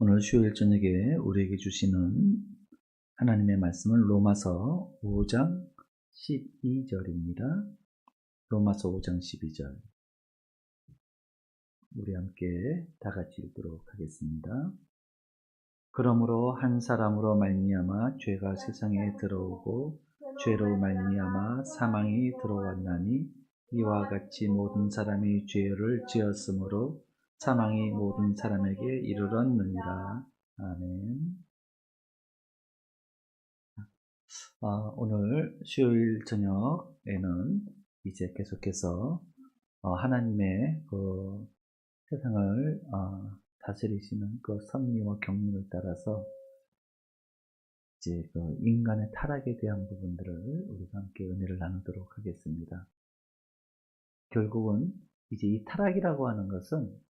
오늘 수요일 저녁에 우리에게 주시는 하나님의 말씀은 로마서 5장 12절입니다. 로마서 5장 12절. 우리 함께 다 같이 읽도록 하겠습니다. 그러므로 한 사람으로 말미암아 죄가 세상에 들어오고 죄로 말미암아 사망이 들어왔나니 이와 같이 모든 사람이 죄를 지었으므로 사망이 모든 사람에게 이르렀느니라. 아멘. 아, 오늘 수요일 저녁에는 이제 계속해서 어, 하나님의 그 세상을 어, 다스리시는 그 섭리와 경륜을 따라서 이제 그 인간의 타락에 대한 부분들을 우리가 함께 은혜를 나누도록 하겠습니다. 결국은 이제 이 타락이라고 하는 것은 어,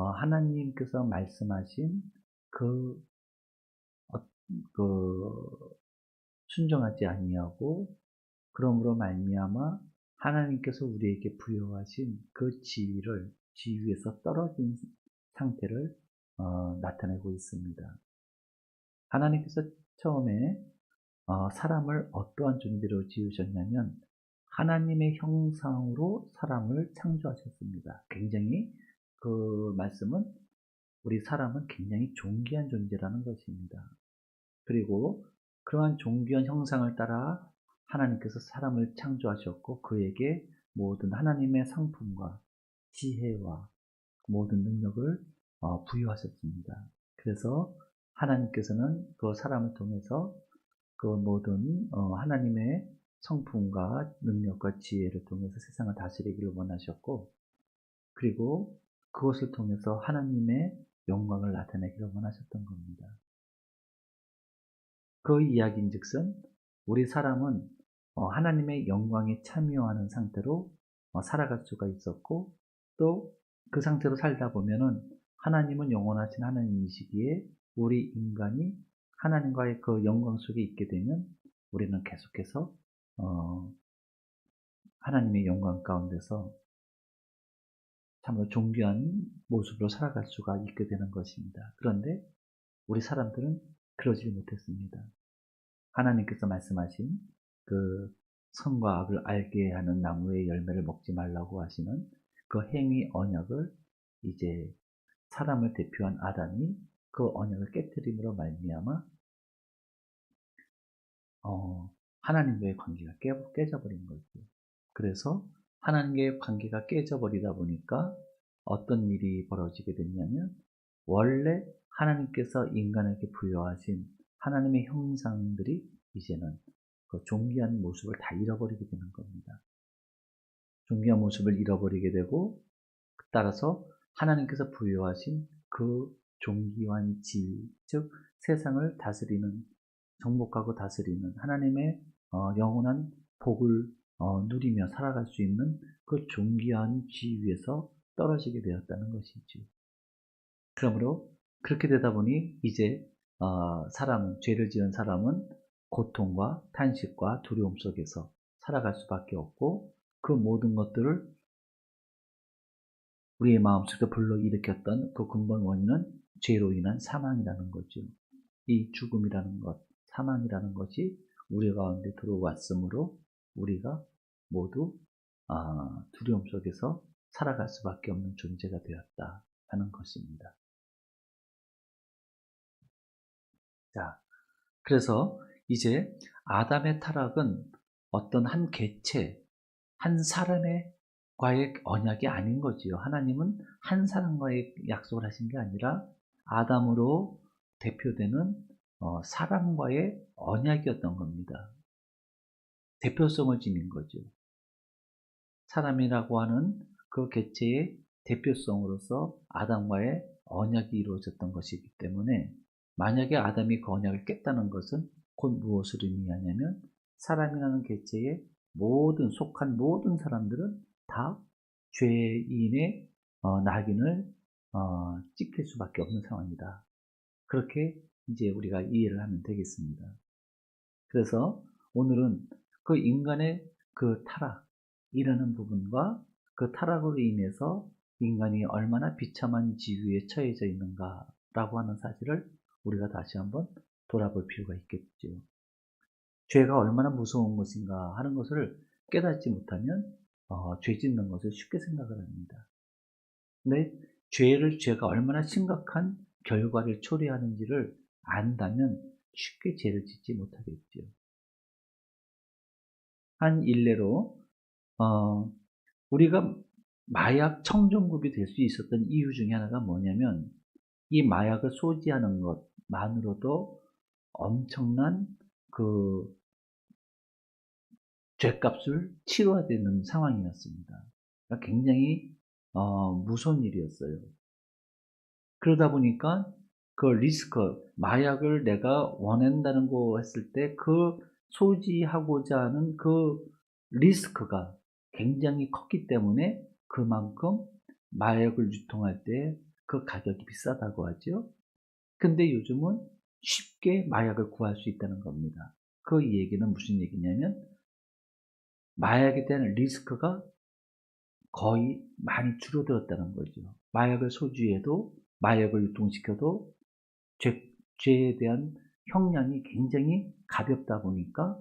하나님께서 말씀하신 그, 어, 그 순종하지 아니하고 그러므로 말미암아 하나님께서 우리에게 부여하신 그 지위를 지위에서 떨어진 상태를 어, 나타내고 있습니다. 하나님께서 처음에 어, 사람을 어떠한 존재로 지으셨냐면 하나님의 형상으로 사람을 창조하셨습니다. 굉장히 그 말씀은 우리 사람은 굉장히 존귀한 존재라는 것입니다. 그리고 그러한 존귀한 형상을 따라 하나님께서 사람을 창조하셨고 그에게 모든 하나님의 상품과 지혜와 모든 능력을 어, 부여하셨습니다. 그래서 하나님께서는 그 사람을 통해서 그 모든 어, 하나님의 성품과 능력과 지혜를 통해서 세상을 다스리기를 원하셨고 그리고 그것을 통해서 하나님의 영광을 나타내기를 원하셨던 겁니다. 그 이야기인 즉슨 우리 사람은 어, 하나님의 영광에 참여하는 상태로 어, 살아갈 수가 있었고 또 그 상태로 살다 보면은 하나님은 영원하신 하나님이시기에 우리 인간이 하나님과의 그 영광 속에 있게 되면 우리는 계속해서 어, 하나님의 영광 가운데서 참으로 존귀한 모습으로 살아갈 수가 있게 되는 것입니다. 그런데 우리 사람들은 그러지 못했습니다. 하나님께서 말씀하신 그 선과 악을 알게 하는 나무의 열매를 먹지 말라고 하시는 그 행위 언약을 이제 사람을 대표한 아담이 그 언약을 깨뜨림으로 말미암아 어, 하나님과의 관계가 깨, 깨져버린 거죠. 그래서 하나님과의 관계가 깨져버리다 보니까 어떤 일이 벌어지게 됐냐면 원래 하나님께서 인간에게 부여하신 하나님의 형상들이 이제는 그 존귀한 모습을 다 잃어버리게 되는 겁니다. 존귀한 모습을 잃어버리게 되고 따라서 하나님께서 부여하신 그 존귀한 지, 즉 세상을 다스리는 정복하고 다스리는 하나님의 어, 영원한 복을 어, 누리며 살아갈 수 있는 그 존귀한 지위에서 떨어지게 되었다는 것이죠. 그러므로 그렇게 되다 보니 이제 어, 사람은 죄를 지은 사람은 고통과 탄식과 두려움 속에서 살아갈 수밖에 없고 그 모든 것들을 우리의 마음속에 불러일으켰던 그 근본 원인은 죄로 인한 사망이라는 거죠. 이 죽음이라는 것, 사망이라는 것이 우리 가운데 들어왔으므로 우리가 모두 아, 두려움 속에서 살아갈 수밖에 없는 존재가 되었다 하는 것입니다. 자, 그래서 이제 아담의 타락은 어떤 한 개체, 한 사람의 과의 언약이 아닌 거지요. 하나님은 한 사람과의 약속을 하신 게 아니라 아담으로 대표되는 어, 사람과의 언약이었던 겁니다. 대표성을 지닌 거죠. 사람이라고 하는 그 개체의 대표성으로서 아담과의 언약이 이루어졌던 것이기 때문에 만약에 아담이 그 언약을 깼다는 것은 곧 무엇을 의미하냐면 사람이라는 개체의 모든 속한 모든 사람들은 다 죄인의 어, 낙인을 어, 찍힐 수밖에 없는 상황이다. 그렇게 이제 우리가 이해를 하면 되겠습니다. 그래서 오늘은 그 인간의 그 타락 이라는 부분과 그 타락으로 인해서 인간이 얼마나 비참한 지위에 처해져 있는가 라고 하는 사실을 우리가 다시 한번 돌아볼 필요가 있겠죠. 죄가 얼마나 무서운 것인가 하는 것을 깨닫지 못하면 어, 죄 짓는 것을 쉽게 생각을 합니다. 근데 죄를 죄가 얼마나 심각한 결과를 초래하는지를 안다면 쉽게 죄를 짓지 못하겠죠. 한 일례로 어, 우리가 마약 청정급이 될 수 있었던 이유 중에 하나가 뭐냐면 이 마약을 소지하는 것만으로도 엄청난 그 죄값을 치러야 되는 상황이었습니다. 그러니까 굉장히 어, 무서운 일이었어요. 그러다 보니까 그 리스크, 마약을 내가 원한다는 거 했을 때 그 소지하고자 하는 그 리스크가 굉장히 컸기 때문에 그만큼 마약을 유통할 때 그 가격이 비싸다고 하죠. 근데 요즘은 쉽게 마약을 구할 수 있다는 겁니다. 그 얘기는 무슨 얘기냐면 마약에 대한 리스크가 거의 많이 줄어들었다는 거죠. 마약을 소지해도 마약을 유통시켜도 죄, 죄에 대한 형량이 굉장히 가볍다 보니까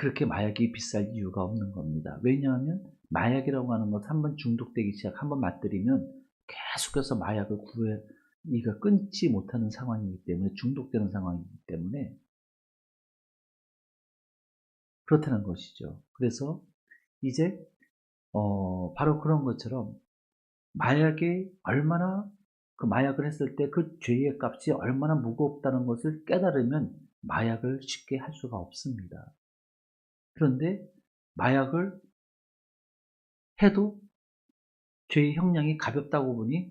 그렇게 마약이 비쌀 이유가 없는 겁니다. 왜냐하면 마약이라고 하는 것 한번 중독되기 시작, 한번 맛들이면 계속해서 마약을 구해, 이가 끊지 못하는 상황이기 때문에 중독되는 상황이기 때문에 그렇다는 것이죠. 그래서 이제 어, 바로 그런 것처럼 마약이 얼마나 그 마약을 했을 때 그 죄의 값이 얼마나 무겁다는 것을 깨달으면 마약을 쉽게 할 수가 없습니다. 그런데 마약을 해도 죄의 형량이 가볍다고 보니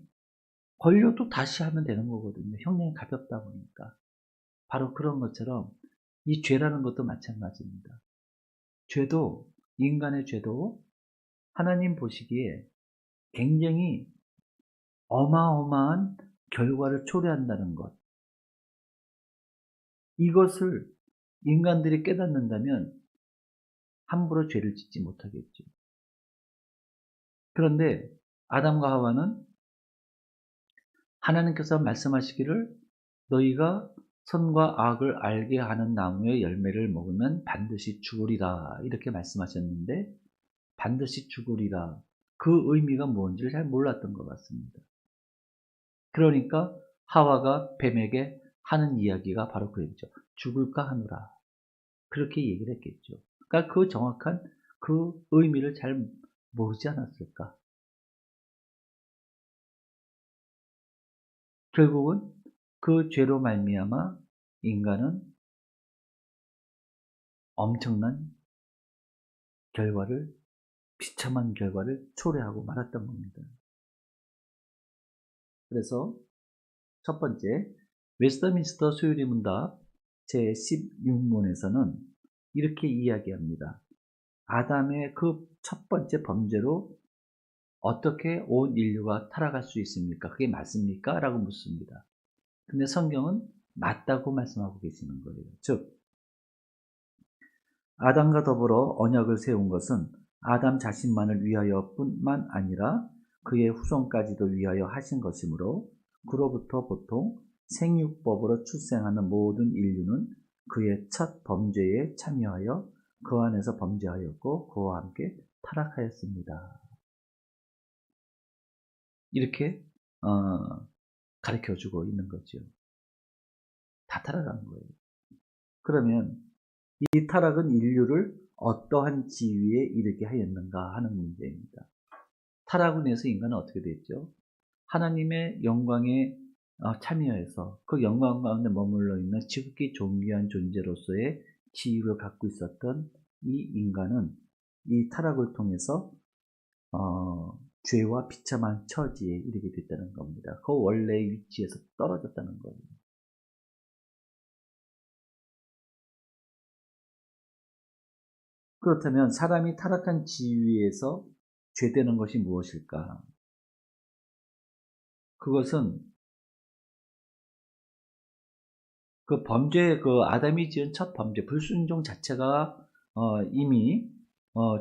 걸려도 다시 하면 되는 거거든요. 형량이 가볍다 보니까. 바로 그런 것처럼 이 죄라는 것도 마찬가지입니다. 죄도, 인간의 죄도 하나님 보시기에 굉장히 어마어마한 결과를 초래한다는 것. 이것을 인간들이 깨닫는다면 함부로 죄를 짓지 못하겠죠. 그런데 아담과 하와는 하나님께서 말씀하시기를 너희가 선과 악을 알게 하는 나무의 열매를 먹으면 반드시 죽으리라 이렇게 말씀하셨는데 반드시 죽으리라 그 의미가 뭔지를 잘 몰랐던 것 같습니다. 그러니까 하와가 뱀에게 하는 이야기가 바로 그랬죠. 죽을까 하노라. 그렇게 얘기를 했겠죠. 그러니까 그 정확한 그 의미를 잘 모르지 않았을까. 결국은 그 죄로 말미암아 인간은 엄청난 결과를 비참한 결과를 초래하고 말았던 겁니다. 그래서 첫 번째 웨스터민스터 수요리 문답 제16문에서는 이렇게 이야기합니다. 아담의 그 첫 번째 범죄로 어떻게 온 인류가 타락할 수 있습니까? 그게 맞습니까? 라고 묻습니다. 근데 성경은 맞다고 말씀하고 계시는 거예요. 즉, 아담과 더불어 언약을 세운 것은 아담 자신만을 위하여 뿐만 아니라 그의 후손까지도 위하여 하신 것이므로 그로부터 보통 생육법으로 출생하는 모든 인류는 그의 첫 범죄에 참여하여 그 안에서 범죄하였고 그와 함께 타락하였습니다. 이렇게 어, 가르쳐 주고 있는 거죠. 다 타락한 거예요. 그러면 이 타락은 인류를 어떠한 지위에 이르게 하였는가 하는 문제입니다. 타락을 인해서 인간은 어떻게 됐죠? 하나님의 영광에 어, 참여해서 그 영광 가운데 머물러 있는 지극히 존귀한 존재로서의 지위를 갖고 있었던 이 인간은 이 타락을 통해서 어, 죄와 비참한 처지에 이르게 됐다는 겁니다. 그 원래의 위치에서 떨어졌다는 거예요. 그렇다면 사람이 타락한 지위에서 죄되는 것이 무엇일까? 그것은 그 범죄, 그 아담이 지은 첫 범죄, 불순종 자체가 어, 이미 어,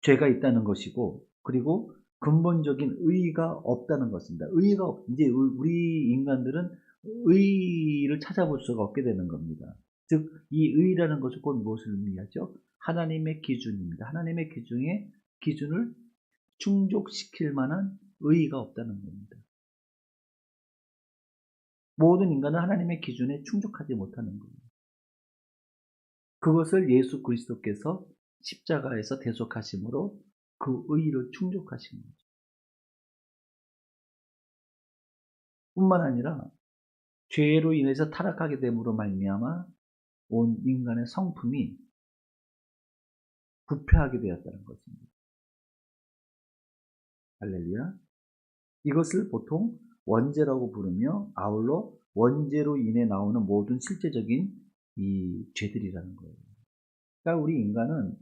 죄가 있다는 것이고, 그리고 근본적인 의의가 없다는 것입니다. 의의가 없, 이제 우리 인간들은 의의를 찾아볼 수가 없게 되는 겁니다. 즉, 이 의의라는 것은 곧 무엇을 의미하죠? 하나님의 기준입니다. 하나님의 기준에 기준을 충족시킬 만한 의의가 없다는 겁니다. 모든 인간은 하나님의 기준에 충족하지 못하는 거예요. 그것을 예수 그리스도께서 십자가에서 대속하심으로 그 의의를 충족하신 거죠. 뿐만 아니라 죄로 인해서 타락하게 됨으로 말미암아 온 인간의 성품이 부패하게 되었다는 것입니다. 할렐루야. 이것을 보통 원죄라고 부르며 아울러 원죄로 인해 나오는 모든 실제적인 이 죄들이라는 거예요. 그러니까 우리 인간은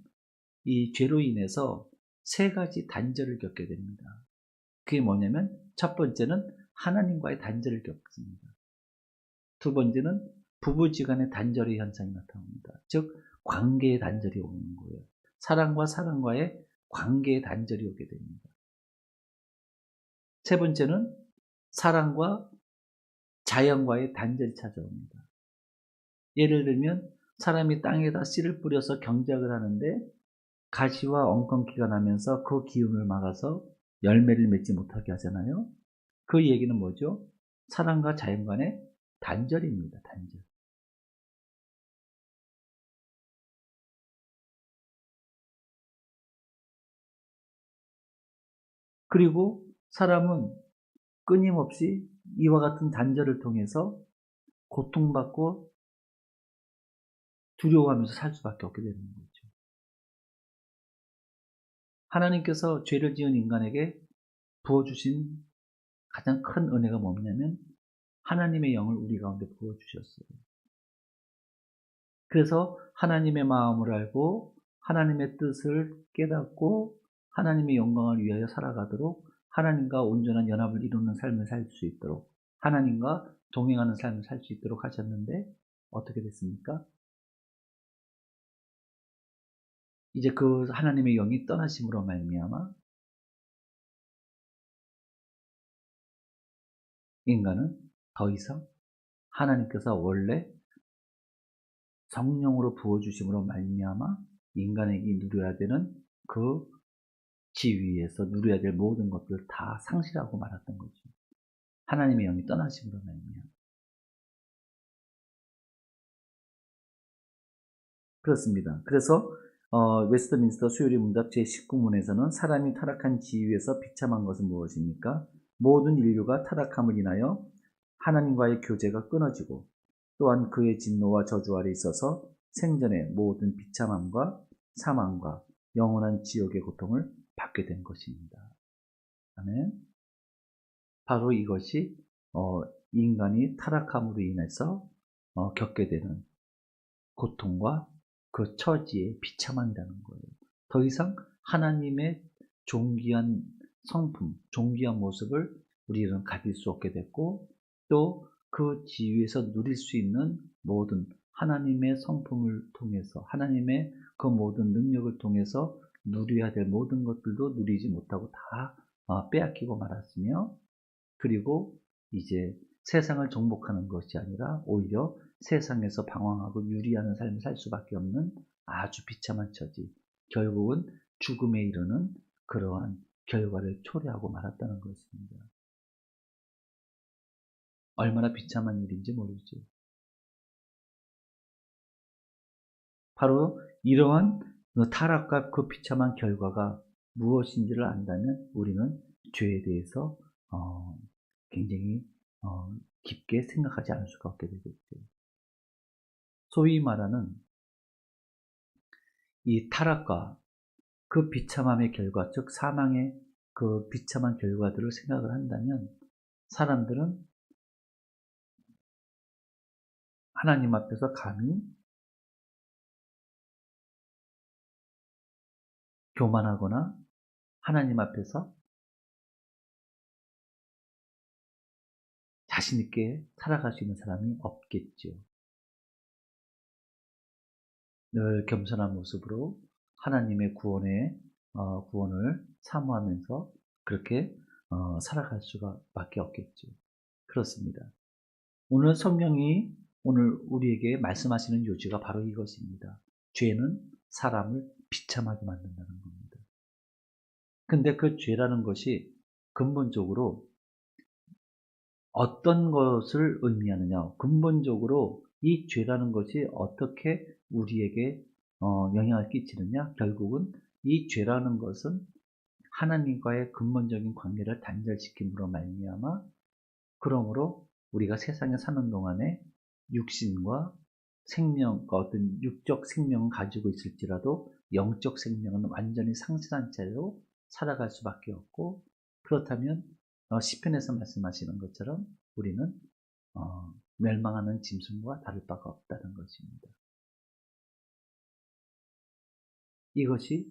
이 죄로 인해서 세 가지 단절을 겪게 됩니다. 그게 뭐냐면 첫 번째는 하나님과의 단절을 겪습니다. 두 번째는 부부지간의 단절의 현상이 나타납니다. 즉 관계의 단절이 오는 거예요. 사랑과 사랑과의 관계의 단절이 오게 됩니다. 세 번째는 사랑과 자연과의 단절이 찾아옵니다. 예를 들면 사람이 땅에다 씨를 뿌려서 경작을 하는데 가시와 엉겅퀴가 나면서 그 기운을 막아서 열매를 맺지 못하게 하잖아요. 그 얘기는 뭐죠? 사랑과 자연 간의 단절입니다. 단절. 그리고 사람은 끊임없이 이와 같은 단절을 통해서 고통받고 두려워하면서 살 수밖에 없게 되는 거죠. 하나님께서 죄를 지은 인간에게 부어주신 가장 큰 은혜가 뭐냐면 하나님의 영을 우리 가운데 부어주셨어요. 그래서 하나님의 마음을 알고 하나님의 뜻을 깨닫고 하나님의 영광을 위하여 살아가도록 하나님과 온전한 연합을 이루는 삶을 살 수 있도록 하나님과 동행하는 삶을 살 수 있도록 하셨는데 어떻게 됐습니까? 이제 그 하나님의 영이 떠나심으로 말미암아 인간은 더 이상 하나님께서 원래 성령으로 부어주심으로 말미암아 인간에게 누려야 되는 그 지위에서 누려야 될 모든 것들을 다 상실하고 말았던 거죠. 하나님의 영이 떠나심으로 말미암아 그렇습니다. 그래서 어, 웨스트민스터 수요리 문답 제19문에서는 사람이 타락한 지위에서 비참한 것은 무엇입니까? 모든 인류가 타락함을 인하여 하나님과의 교제가 끊어지고 또한 그의 진노와 저주 아래 있어서 생전의 모든 비참함과 사망과 영원한 지옥의 고통을 받게 된 것입니다. 아멘. 바로 이것이 어, 인간이 타락함으로 인해서 어, 겪게 되는 고통과 그 처지의 비참함이라는 거예요. 더 이상 하나님의 존귀한 성품, 존귀한 모습을 우리는 가질 수 없게 됐고 또 그 지위에서 누릴 수 있는 모든 하나님의 성품을 통해서 하나님의 그 모든 능력을 통해서 누려야 될 모든 것들도 누리지 못하고 다 어, 빼앗기고 말았으며 그리고 이제 세상을 정복하는 것이 아니라 오히려 세상에서 방황하고 유리하는 삶을 살 수밖에 없는 아주 비참한 처지, 결국은 죽음에 이르는 그러한 결과를 초래하고 말았다는 것입니다. 얼마나 비참한 일인지 모르죠. 바로 이러한 타락과 그 비참한 결과가 무엇인지를 안다면 우리는 죄에 대해서 어, 굉장히 어, 깊게 생각하지 않을 수가 없게 되겠죠. 소위 말하는 이 타락과 그 비참함의 결과, 즉 사망의 그 비참한 결과들을 생각을 한다면 사람들은 하나님 앞에서 감히 교만하거나 하나님 앞에서 자신있게 살아갈 수 있는 사람이 없겠죠. 늘 겸손한 모습으로 하나님의 구원의 어, 구원을 사모하면서 그렇게 어, 살아갈 수밖에 없겠죠. 그렇습니다. 오늘 성령이 오늘 우리에게 말씀하시는 요지가 바로 이것입니다. 죄는 사람을 비참하게 만든다는 겁니다. 근데 그 죄라는 것이 근본적으로 어떤 것을 의미하느냐. 근본적으로 이 죄라는 것이 어떻게 우리에게 어, 영향을 끼치느냐. 결국은 이 죄라는 것은 하나님과의 근본적인 관계를 단절시킴으로 말미암아 그러므로 우리가 세상에 사는 동안에 육신과 생명, 어떤 육적 생명은 가지고 있을지라도 영적 생명은 완전히 상실한 채로 살아갈 수밖에 없고 그렇다면 어, 시편에서 말씀하시는 것처럼 우리는 어, 멸망하는 짐승과 다를 바가 없다는 것입니다. 이것이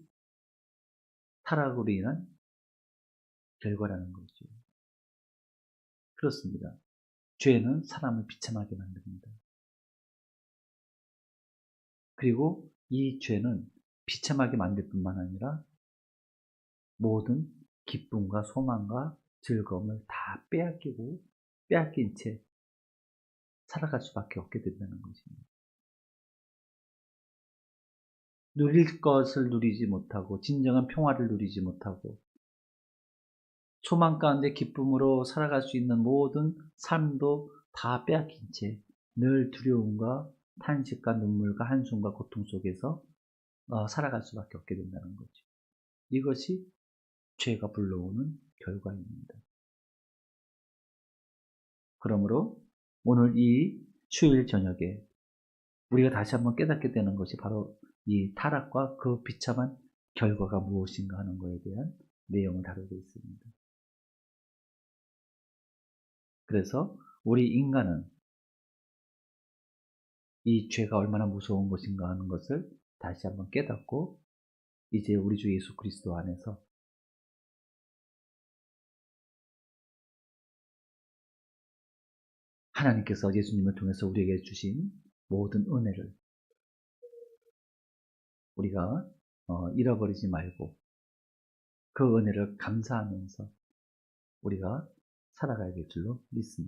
타락으로 인한 결과라는 거죠. 그렇습니다. 죄는 사람을 비참하게 만듭니다. 그리고 이 죄는 비참하게 만들 뿐만 아니라 모든 기쁨과 소망과 즐거움을 다 빼앗기고 빼앗긴 채 살아갈 수밖에 없게 된다는 것입니다. 누릴 것을 누리지 못하고 진정한 평화를 누리지 못하고 소망 가운데 기쁨으로 살아갈 수 있는 모든 삶도 다 빼앗긴 채 늘 두려움과 탄식과 눈물과 한숨과 고통 속에서 어, 살아갈 수밖에 없게 된다는 거죠. 이것이 죄가 불러오는 결과입니다. 그러므로 오늘 이 수요일 저녁에 우리가 다시 한번 깨닫게 되는 것이 바로 이 타락과 그 비참한 결과가 무엇인가 하는 것에 대한 내용을 다루고 있습니다. 그래서 우리 인간은 이 죄가 얼마나 무서운 것인가 하는 것을 다시 한번 깨닫고 이제 우리 주 예수 그리스도 안에서 하나님께서 예수님을 통해서 우리에게 주신 모든 은혜를 우리가 어, 잃어버리지 말고 그 은혜를 감사하면서 우리가 살아가야 될 줄로 믿습니다.